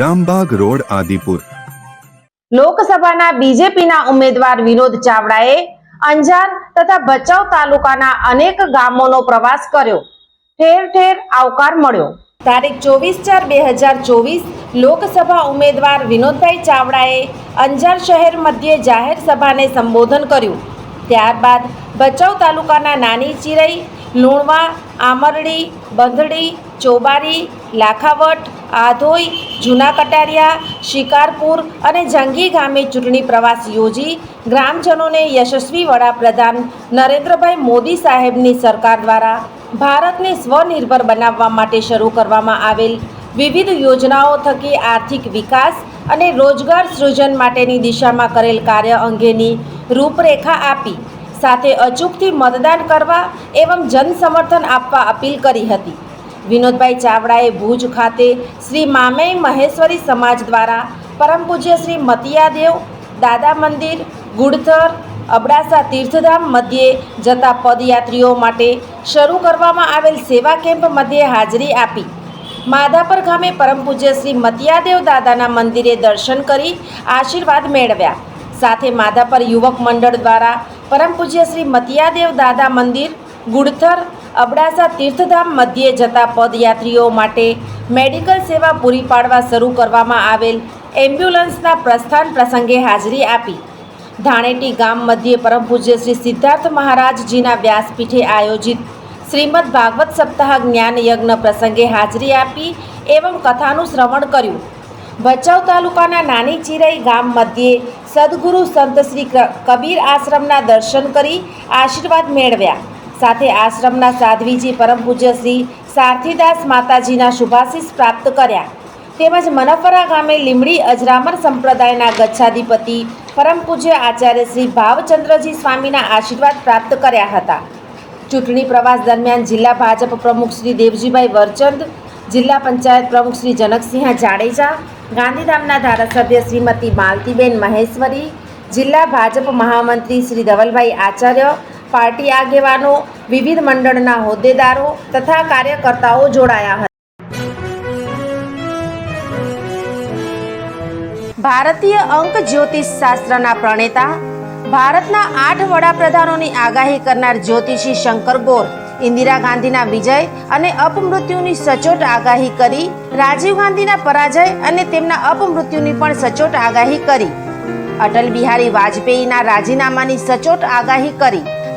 Rambag road, Adipur. લોકસભાના બીજેપીના ઉમેદવાર વિનોદ ચાવડાએ અંજાર તથા ભચાઉ તાલુકાના અનેક ગામોનો પ્રવાસ કર્યો. ઠેર ઠેર આવકાર મળ્યો. તારીખ ચોવીસ ચાર બે હજાર ચોવીસ લોકસભા ઉમેદવાર વિનોદભાઈ ચાવડાએ અંજાર શહેર મધ્યે જાહેર સભાને સંબોધન કર્યું. ત્યારબાદ ભચાઉ તાલુકાના નાની ચિરઈ, લુણવા, આમરડી, બંધડી, ચોબારી, લાખાવટ આધોઈ જૂના કટારિયા શિકારપુર અને જંગી ગામે ચૂંટણી પ્રવાસ યોજી ગ્રામજનોને યશસ્વી વડાપ્રધાન નરેન્દ્રભાઈ મોદી સાહેબની સરકાર દ્વારા ભારતને સ્વનિર્ભર બનાવવા માટે શરૂ કરવામાં આવેલ વિવિધ યોજનાઓ થકી આર્થિક વિકાસ અને રોજગાર સૃજન માટેની દિશામાં કરેલ કાર્ય અંગેની રૂપરેખા આપી, સાથે અચૂકથી મતદાન કરવા એવં જનસમર્થન આપવા અપીલ કરી હતી. વિનોદભાઈ ચાવડાએ ભુજ ખાતે શ્રી મામેય મહેશ્વરી સમાજ દ્વારા પરમ પૂજ્ય શ્રી મતિયાદેવ દાદા મંદિર ગુડથર અબડાસા તીર્થધામ મધ્યે જતા પદયાત્રીઓ માટે શરૂ કરવામાં આવેલ સેવા કેમ્પ મધ્યે હાજરી આપી. માધાપર ગામે પરમ પૂજ્ય શ્રી મતિયાદેવ દાદાના મંદિરે દર્શન કરી આશીર્વાદ મેળવ્યા. સાથે માધાપર યુવક મંડળ દ્વારા પરમ પૂજ્ય શ્રી મતિયાદેવ દાદા મંદિર ગુડથર અબડાસા તીર્થધામ મધ્યે જતા પદયાત્રીઓ માટે મેડિકલ સેવા પૂરી પાડવા શરૂ કરવામાં આવેલ એમ્બ્યુલન્સના પ્રસ્થાન પ્રસંગે હાજરી આપી. ધાણેટી ગામ મધ્યે પરમ પૂજ્ય શ્રી સિદ્ધાર્થ મહારાજજીના વ્યાસપીઠે આયોજિત શ્રીમદ ભાગવત સપ્તાહ જ્ઞાન યજ્ઞ પ્રસંગે હાજરી આપી એવં કથાનું શ્રવણ કર્યું. ભચાઉ તાલુકાના નાની ચિરાઈ ગામ મધ્યે સદગુરુ સંત શ્રી કબીર આશ્રમના દર્શન કરી આશીર્વાદ મેળવ્યા. સાથે આશ્રમના સાધ્વીજી પરમ પૂજ્ય શ્રી સારથીદાસ માતાજીના શુભાશીષ પ્રાપ્ત કર્યા. તેમજ મનફરા ગામે લીમડી અજરામર સંપ્રદાયના ગચ્છાધિપતિ પરમ પૂજ્ય આચાર્ય શ્રી ભાવચંદ્રજી સ્વામીના આશીર્વાદ પ્રાપ્ત કર્યા હતા. ચૂંટણી પ્રવાસ દરમિયાન જિલ્લા ભાજપ પ્રમુખ શ્રી દેવજીભાઈ વરચંદ, જિલ્લા પંચાયત પ્રમુખ શ્રી જનકસિંહ જાડેજા, ગાંધીધામના ધારાસભ્ય શ્રીમતી માલતીબેન મહેશ્વરી, જિલ્લા ભાજપ મહામંત્રી શ્રી ધવલભાઈ આચાર્ય, પાર્ટી આગેવાનો વિવિધ મંડળના હોદ્દેદારો તથા કાર્યકર્તાઓ જોડાયા હતા. ભારતીય અંક જ્યોતિષ શાસ્ત્રના પ્રણેતા, ભારતના આઠ વડાપ્રધાનોની આગાહી કરનાર જ્યોતિષી શંકર ગોર, ઇન્દિરા ગાંધીના વિજય અને અપમૃત્યુની સચોટ આગાહી કરી, રાજીવ ગાંધીના પરાજય અને તેમના અપમૃત્યુની પણ સચોટ આગાહી કરી. અટલ બિહારી વાજપેયીના રાજીનામાની સચોટ આગાહી કરી.